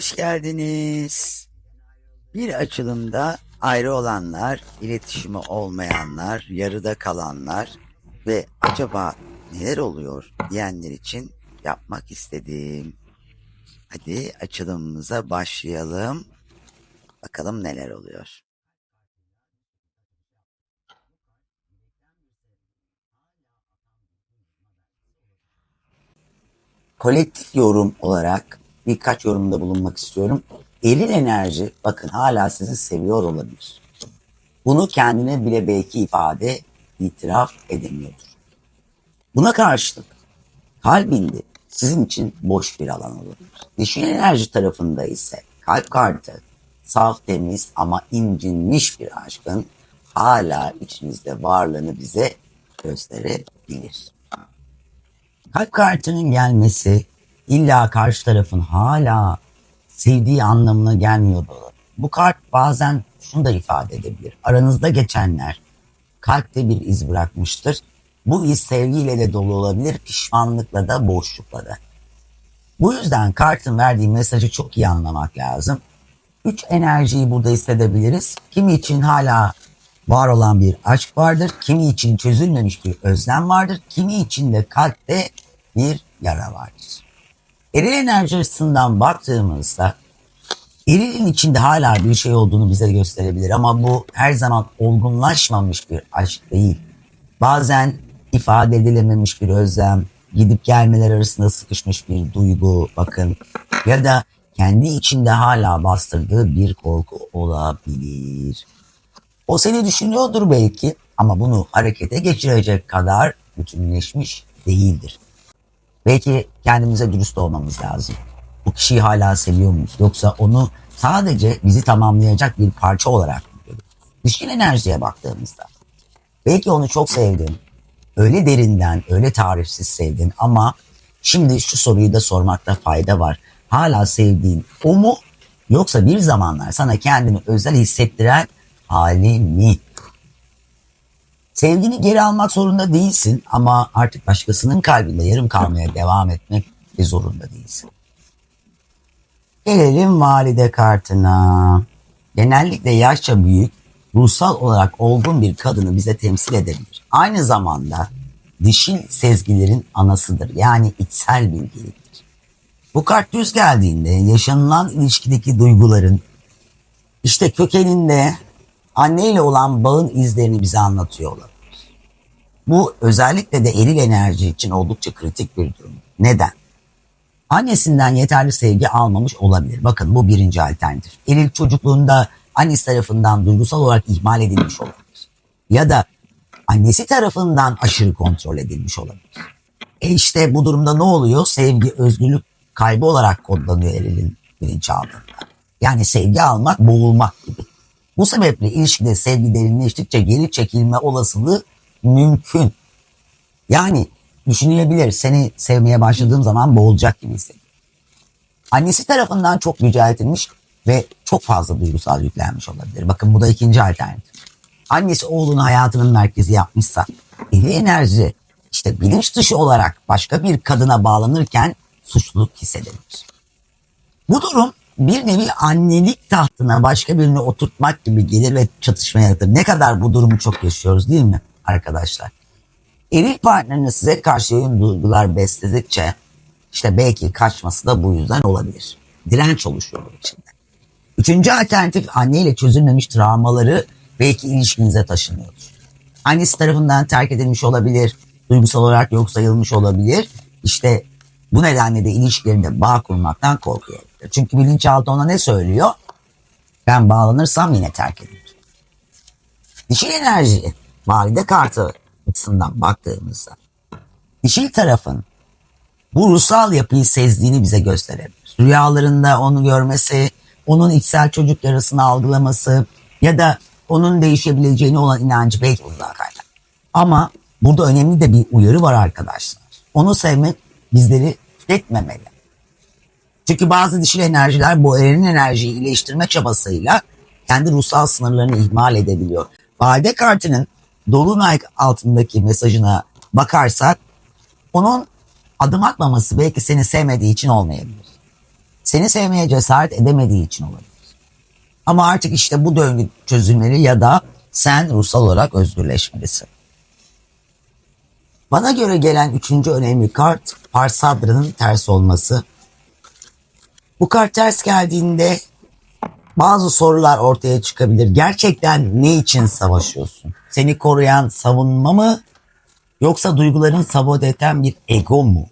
Hoş geldiniz. Bir açılımda ayrı olanlar, iletişimi olmayanlar, yarıda kalanlar ve acaba neler oluyor diyenler için yapmak istedim. Hadi açılımımıza başlayalım. Bakalım neler oluyor. kolektif yorum olarak birkaç yorumda bulunmak istiyorum. Eril enerji bakın hala sizi seviyor olabilir. Bunu kendine bile belki ifade, itiraf edemiyordur. Buna karşılık kalbinde sizin için boş bir alan olabilir. Dişil enerji tarafında ise kalp kartı saf temiz ama incinmiş bir aşkın hala içinizde varlığını bize gösterebilir. Kalp kartının gelmesi illa karşı tarafın hala sevdiği anlamına gelmiyor da olabilir. Bu kart bazen şunu da ifade edebilir. Aranızda geçenler kalpte bir iz bırakmıştır. Bu iz sevgiyle de dolu olabilir, pişmanlıkla da, boşlukla da. Bu yüzden kartın verdiği mesajı çok iyi anlamak lazım. Üç enerjiyi burada hissedebiliriz. Kimi için hala var olan bir aşk vardır. Kimi için çözülmemiş bir özlem vardır. Kimi için de kalpte bir yara vardır. Eril enerji açısından baktığımızda erilin içinde hala bir şey olduğunu bize gösterebilir ama bu her zaman olgunlaşmamış bir aşk değil. Bazen ifade edilememiş bir özlem, gidip gelmeler arasında sıkışmış bir duygu bakın ya da kendi içinde hala bastırdığı bir korku olabilir. O seni düşünüyordur belki ama bunu harekete geçirecek kadar bütünleşmiş değildir. Belki kendimize dürüst olmamız lazım. Bu kişiyi hala seviyor muyuz? Yoksa onu sadece bizi tamamlayacak bir parça olarak mı görüyoruz? Dişil enerjiye baktığımızda belki onu çok sevdin. Öyle derinden, öyle tarifsiz sevdin ama şimdi şu soruyu da sormakta fayda var. Hala sevdiğin o mu? Yoksa bir zamanlar sana kendini özel hissettiren hali mi? Sevgini geri almak zorunda değilsin ama artık başkasının kalbinde yarım kalmaya devam etmek de zorunda değilsin. Gelelim valide kartına. Genellikle yaşça büyük, ruhsal olarak olgun bir kadını bize temsil edebilir. Aynı zamanda dişil sezgilerin anasıdır. Yani içsel bilgiliktir. Bu kart düz geldiğinde yaşanılan ilişkideki duyguların işte kökeninde anneyle olan bağın izlerini bize anlatıyor olabilir. Bu özellikle de eril enerji için oldukça kritik bir durum. Neden? Annesinden yeterli sevgi almamış olabilir. Bakın bu birinci alternatif. Eril çocukluğunda annesi tarafından duygusal olarak ihmal edilmiş olabilir. Ya da annesi tarafından aşırı kontrol edilmiş olabilir. E işte bu durumda ne oluyor? Sevgi, özgürlük kaybı olarak kodlanıyor erilin bilinçaltında. Yani sevgi almak, boğulmak gibi. Bu sebeple ilişkide sevgi derinleştikçe geri çekilme olasılığı mümkün. Yani düşünülebilir seni sevmeye başladığım zaman boğulacak gibi hissediyorum. Annesi tarafından çok yüceltilmiş ve çok fazla duygusal yüklenmiş olabilir. Bakın bu da ikinci alternatif. Annesi oğlunu hayatının merkezi yapmışsa eli enerji işte bilinç dışı olarak başka bir kadına bağlanırken suçluluk hissedebilir. Bu durum bir nevi annelik tahtına başka birini oturtmak gibi gelir ve çatışma yaratır. Ne kadar bu durumu çok yaşıyoruz değil mi arkadaşlar? Eril partneriniz size karşı yoğun duygular besledikçe işte belki kaçması da bu yüzden olabilir. Direnç oluşuyor bunun içinde. Üçüncü alternatif anneyle çözülmemiş travmaları belki ilişkinize taşınıyordur. Annesi tarafından terk edilmiş olabilir, duygusal olarak yok sayılmış olabilir. İşte bu nedenle de ilişkilerinde bağ kurmaktan korkuyor. Çünkü bilinçaltı ona ne söylüyor? Ben bağlanırsam yine terk edilir. Dişil enerji, valide kartı açısından baktığımızda dişil tarafın bu ruhsal yapıyı sezdiğini bize gösterebilir. Rüyalarında onu görmesi, onun içsel çocuk yarasını algılaması ya da onun değişebileceğine olan inancı belki bundan kaynak. Ama burada önemli de bir uyarı var arkadaşlar. Onu sevmek bizleri tüketmemeli. Çünkü bazı dişil enerjiler bu erinin enerjiyi iyileştirme çabasıyla kendi ruhsal sınırlarını ihmal edebiliyor. Valide kartının Dolunay altındaki mesajına bakarsak onun adım atmaması belki seni sevmediği için olmayabilir. seni sevmeye cesaret edemediği için olabilir. Ama artık işte bu döngü çözülmeli ya da sen ruhsal olarak özgürleşmelisin. Bana göre gelen üçüncü önemli kart Parsadra'nın ters olması. Bu kart ters geldiğinde bazı sorular ortaya çıkabilir. Gerçekten ne için savaşıyorsun? Seni koruyan savunma mı? Yoksa duyguların sabote eden bir ego mu?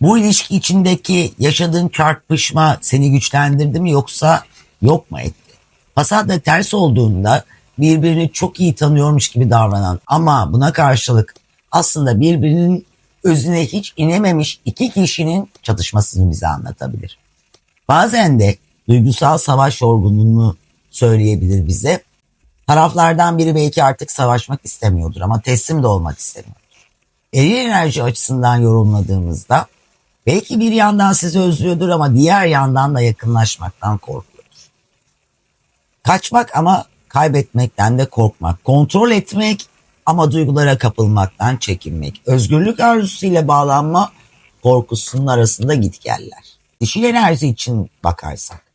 Bu ilişki içindeki yaşadığın çarpışma seni güçlendirdi mi yoksa yok mu etti? Fasadla ters olduğunda birbirini çok iyi tanıyormuş gibi davranan ama buna karşılık aslında birbirinin özüne hiç inememiş iki kişinin çatışmasını bize anlatabilir. Bazen de duygusal savaş yorgunluğunu söyleyebilir bize. Taraflardan biri belki artık savaşmak istemiyordur ama teslim de olmak istemiyordur. Eril enerji açısından yorumladığımızda belki bir yandan sizi özlüyordur ama diğer yandan da yakınlaşmaktan korkuyordur. Kaçmak ama kaybetmekten de korkmak. Kontrol etmek ama duygulara kapılmaktan çekinmek. Özgürlük arzusuyla bağlanma korkusunun arasında gitgeller. Dişil enerji için bakarsak.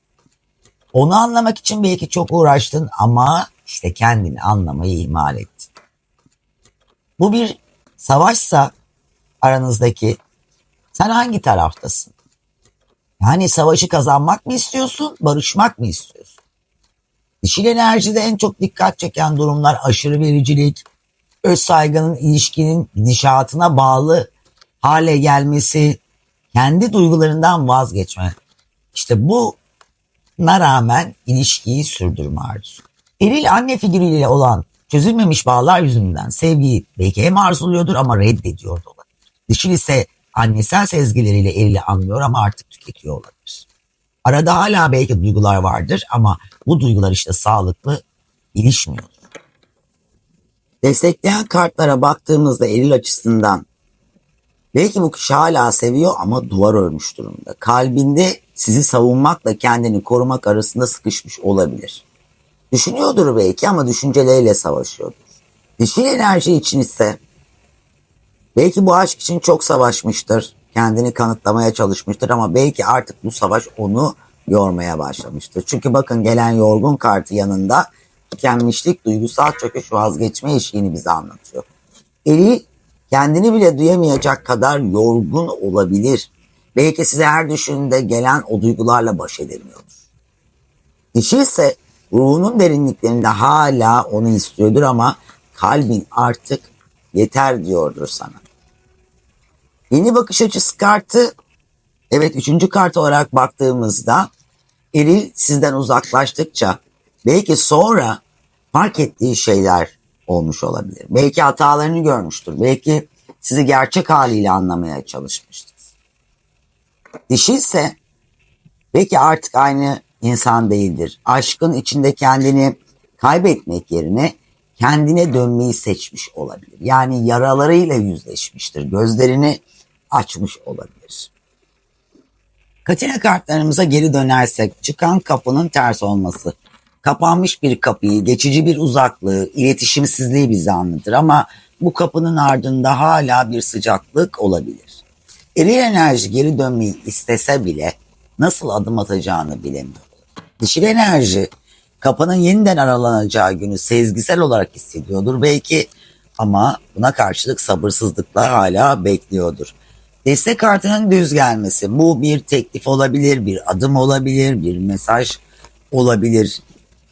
Onu anlamak için belki çok uğraştın ama işte kendini anlamayı ihmal ettin. Bu bir savaşsa aranızdaki sen hangi taraftasın? Yani savaşı kazanmak mı istiyorsun, barışmak mı istiyorsun? Dişil enerjide en çok dikkat çeken durumlar aşırı vericilik, öz saygının ilişkinin gidişatına bağlı hale gelmesi, kendi duygularından vazgeçme. İşte buna rağmen ilişkiyi sürdürme arzusu. Eril anne figürüyle olan çözülmemiş bağlar yüzünden sevgiyi belki hem arzuluyordur ama reddediyor da olabilir. Dişil ise annesel sezgileriyle erili anlıyor ama artık tüketiyor olabilir. Arada hala belki duygular vardır ama bu duygular işte sağlıklı ilişmiyordur. Destekleyen kartlara baktığımızda eril açısından belki bu kişi hala seviyor ama duvar örmüş durumda. Kalbinde sizi savunmakla kendini korumak arasında sıkışmış olabilir. Düşünüyordur belki ama düşünceleriyle savaşıyordur. Dişil enerji için ise belki bu aşk için çok savaşmıştır. Kendini kanıtlamaya çalışmıştır ama belki artık bu savaş onu yormaya başlamıştır. Çünkü bakın gelen yorgun kartı yanında tükenmişlik, duygusal çöküş, vazgeçme eşiğini bize anlatıyor. Eril kendini bile duyamayacak kadar yorgun olabilir. Belki size her düşünde gelen o duygularla baş edemiyordur. Dişi ise ruhunun derinliklerinde hala onu istiyordur ama kalbin artık yeter diyordur sana. Yeni bakış açısı kartı evet üçüncü kart olarak baktığımızda eril sizden uzaklaştıkça belki sonra fark ettiği şeyler olmuş olabilir. Belki hatalarını görmüştür. Belki sizi gerçek haliyle anlamaya çalışmıştır. Dişi ise belki artık aynı insan değildir. Aşkın içinde kendini kaybetmek yerine kendine dönmeyi seçmiş olabilir. Yani yaralarıyla yüzleşmiştir. Gözlerini açmış olabilir. Katina kartlarımıza geri dönersek çıkan kapının ters olması. Kapanmış bir kapıyı, geçici bir uzaklığı, iletişimsizliği bize anlatır ama bu kapının ardında hala bir sıcaklık olabilir. Eril enerji geri dönmeyi istese bile nasıl adım atacağını bilemiyor. Dişil enerji kapının yeniden aralanacağı günü sezgisel olarak hissediyordur belki ama buna karşılık sabırsızlıkla hala bekliyordur. Destek kartının düz gelmesi bu bir teklif olabilir, bir adım olabilir, bir mesaj olabilir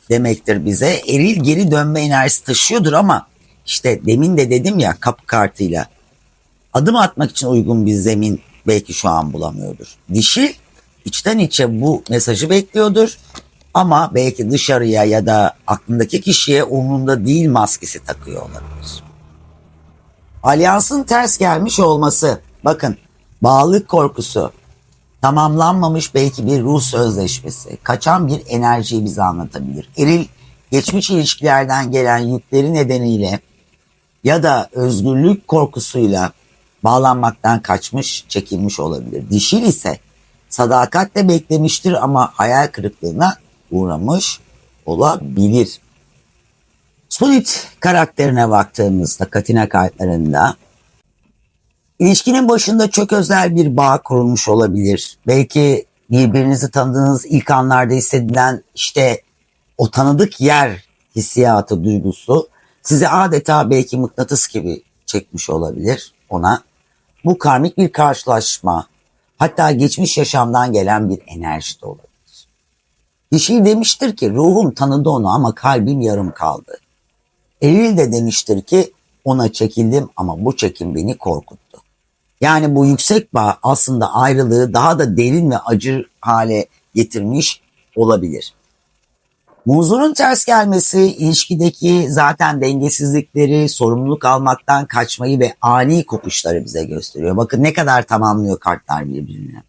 demektir bize. Eril geri dönme enerjisi taşıyordur ama işte demin de dedim ya kapı kartıyla adım atmak için uygun bir zemin belki şu an bulamıyordur. Dişil içten içe bu mesajı bekliyordur ama belki dışarıya ya da aklındaki kişiye umurunda değil maskesi takıyor olabilir. Alyansın ters gelmiş olması bakın bağlılık korkusu tamamlanmamış belki bir ruh sözleşmesi, kaçan bir enerjiyi bize anlatabilir. Eril geçmiş ilişkilerden gelen yükleri nedeniyle ya da özgürlük korkusuyla bağlanmaktan kaçmış, çekilmiş olabilir. Dişil ise sadakatle beklemiştir ama hayal kırıklığına uğramış olabilir. Sunit karakterine baktığımızda Katina kartlarında İlişkinin başında çok özel bir bağ kurulmuş olabilir. Belki birbirinizi tanıdığınız ilk anlarda hissedilen işte o tanıdık yer hissiyatı duygusu sizi adeta belki mıknatıs gibi çekmiş olabilir ona. Bu karmik bir karşılaşma hatta geçmiş yaşamdan gelen bir enerji de olabilir. Dişil demiştir ki ruhum tanıdı onu ama kalbim yarım kaldı. Eril de demiştir ki ona çekildim ama bu çekim beni korkuttu. Yani bu yüksek bağ aslında ayrılığı daha da derin ve acı hale getirmiş olabilir. Muzurun ters gelmesi ilişkideki zaten dengesizlikleri, sorumluluk almaktan kaçmayı ve ani kopuşları bize gösteriyor. Bakın ne kadar tamamlıyor kartlar birbirini.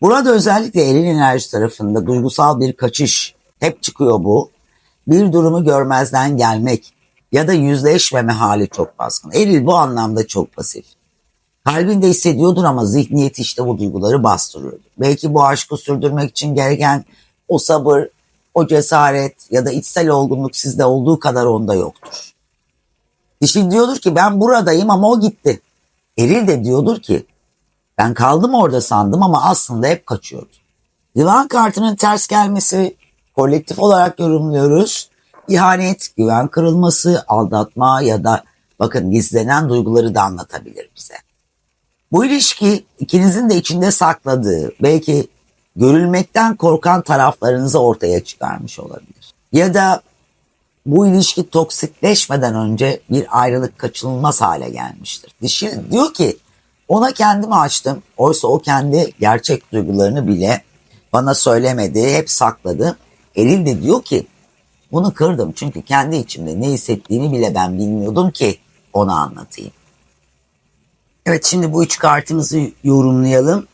Burada özellikle eril enerji tarafında duygusal bir kaçış hep çıkıyor bu. Bir durumu görmezden gelmek ya da yüzleşmeme hali çok baskın. Eril bu anlamda çok pasif. Kalbinde hissediyordur ama zihniyeti işte bu duyguları bastırıyordur. Belki bu aşkı sürdürmek için gereken o sabır, o cesaret ya da içsel olgunluk sizde olduğu kadar onda yoktur. Dişil diyordur ki ben buradayım ama o gitti. Eril de diyordur ki ben kaldım orada sandım ama aslında hep kaçıyordu. Yılan kartının ters gelmesi kolektif olarak yorumluyoruz. İhanet, güven kırılması, aldatma ya da bakın gizlenen duyguları da anlatabilir bize. Bu ilişki ikinizin de içinde sakladığı, belki görülmekten korkan taraflarınızı ortaya çıkarmış olabilir. Ya da bu ilişki toksikleşmeden önce bir ayrılık kaçınılmaz hale gelmiştir. Dişil diyor ki ona kendimi açtım. Oysa o kendi gerçek duygularını bile bana söylemedi, hep sakladı. Eril de diyor ki bunu kırdım çünkü kendi içimde ne hissettiğini bile ben bilmiyordum ki ona anlatayım. Evet şimdi bu üç kartımızı yorumlayalım.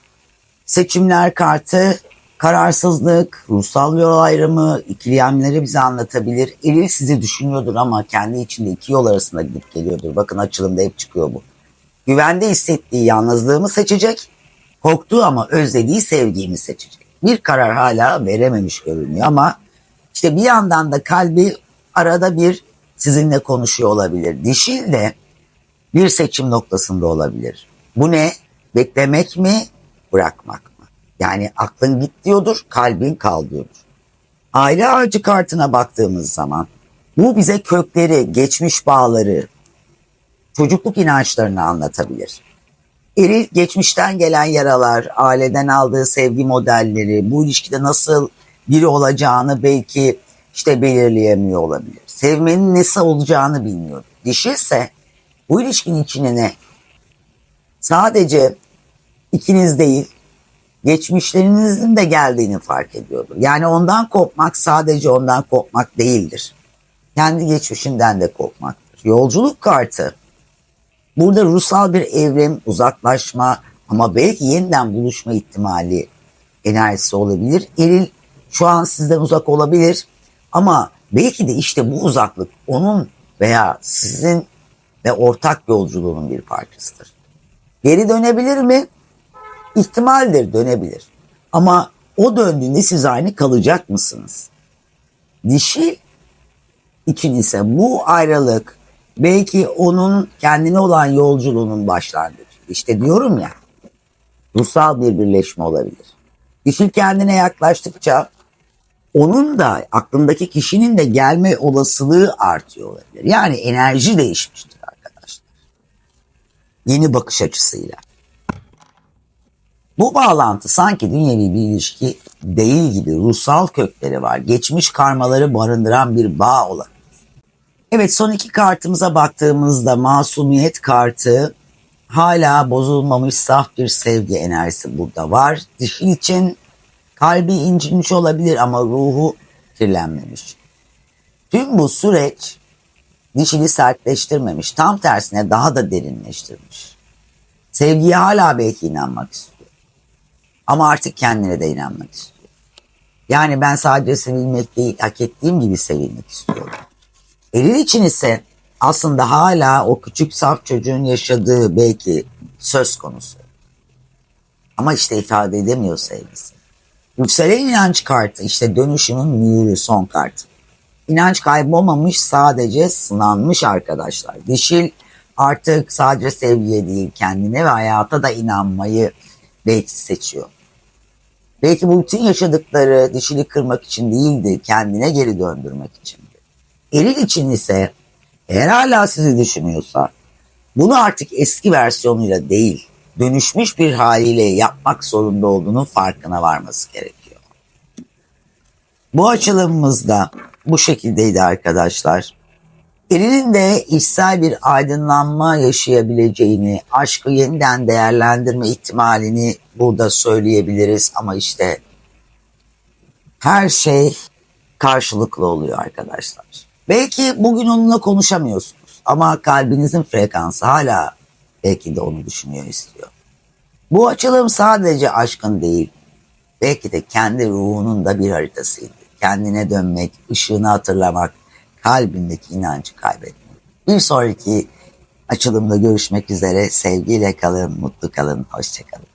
Seçimler kartı kararsızlık, ruhsal yol ayrımı, ikiliyemleri bize anlatabilir. Eril sizi düşünüyordur ama kendi içinde iki yol arasında gidip geliyordur. Bakın açılımda hep çıkıyor bu. Güvende hissettiği yalnızlığımı seçecek, korktuğu ama özlediği sevgiyi seçecek. Bir karar hala verememiş görünüyor ama işte bir yandan da kalbi arada bir sizinle konuşuyor olabilir. Dişil de bir seçim noktasında olabilir. Bu ne? Beklemek mi, bırakmak mı? Yani aklın git diyordur, kalbin kal diyordur. Aile ağacı kartına baktığımız zaman bu bize kökleri, geçmiş bağları, çocukluk inançlarını anlatabilir. Eril geçmişten gelen yaralar, aileden aldığı sevgi modelleri, bu ilişkide nasıl biri olacağını belki işte belirleyemiyor olabilir. Sevmenin nesi olacağını bilmiyor. Dişilse bu ilişkinin içine ne? Sadece ikiniz değil, geçmişlerinizin de geldiğini fark ediyordur. Yani ondan kopmak sadece ondan kopmak değildir. Kendi geçmişinden de kopmaktır. Yolculuk kartı. Burada ruhsal bir evrim, uzaklaşma ama belki yeniden buluşma ihtimali enerjisi olabilir. Eril şu an sizden uzak olabilir ama belki de işte bu uzaklık onun veya sizin ve ortak yolculuğunun bir parçasıdır. Geri dönebilir mi? İhtimaldir dönebilir. Ama o döndüğünde siz aynı kalacak mısınız? Dişil için ise bu ayrılık belki onun kendine olan yolculuğunun başlangıcı. İşte diyorum ya ruhsal bir birleşme olabilir. Dişil kendine yaklaştıkça onun da aklındaki kişinin de gelme olasılığı artıyor olabilir. Yani enerji değişmiştir. Yeni bakış açısıyla. Bu bağlantı sanki dünyevi bir ilişki değil gibi ruhsal kökleri var. Geçmiş karmaları barındıran bir bağ olabilir. Evet son iki kartımıza baktığımızda masumiyet kartı hala bozulmamış saf bir sevgi enerjisi burada var. Dişil için kalbi incinmiş olabilir ama ruhu kirlenmemiş. Tüm bu süreç dişili sertleştirmemiş. Tam tersine daha da derinleştirmiş. Sevgiye hala belki inanmak istiyor. Ama artık kendine de inanmak istiyor. Yani ben sadece sevilmek değil, hak ettiğim gibi sevilmek istiyorum. Eril için ise aslında hala o küçük saf çocuğun yaşadığı belki söz konusu. Ama işte ifade edemiyor sevgisi. Yükselen inanç kartı işte dönüşümün mühürü son kart. İnanç kaybolmamış sadece sınanmış arkadaşlar. Dişil Artık sadece sevgiye değil kendine ve hayata da inanmayı belki seçiyor. Belki bu bütün yaşadıkları dişini kırmak için değildi, kendine geri döndürmek içindi. Eril için ise eğer hala sizi düşünüyorsa bunu artık eski versiyonuyla değil, dönüşmüş bir haliyle yapmak zorunda olduğunun farkına varması gerekiyor. Bu açılımımızda bu şekildeydi arkadaşlar. Eril'in de içsel bir aydınlanma yaşayabileceğini, aşkı yeniden değerlendirme ihtimalini burada söyleyebiliriz ama işte her şey karşılıklı oluyor arkadaşlar. Belki bugün onunla konuşamıyorsunuz ama kalbinizin frekansı hala belki de onu düşünüyor istiyor. Bu açılım sadece aşkın değil, belki de kendi ruhunun da bir haritasıydı. Kendine dönmek, ışığını hatırlamak, kalbindeki inancı kaybetmek. Bir sonraki açılımda görüşmek üzere. Sevgiyle kalın, mutlu kalın, hoşçakalın.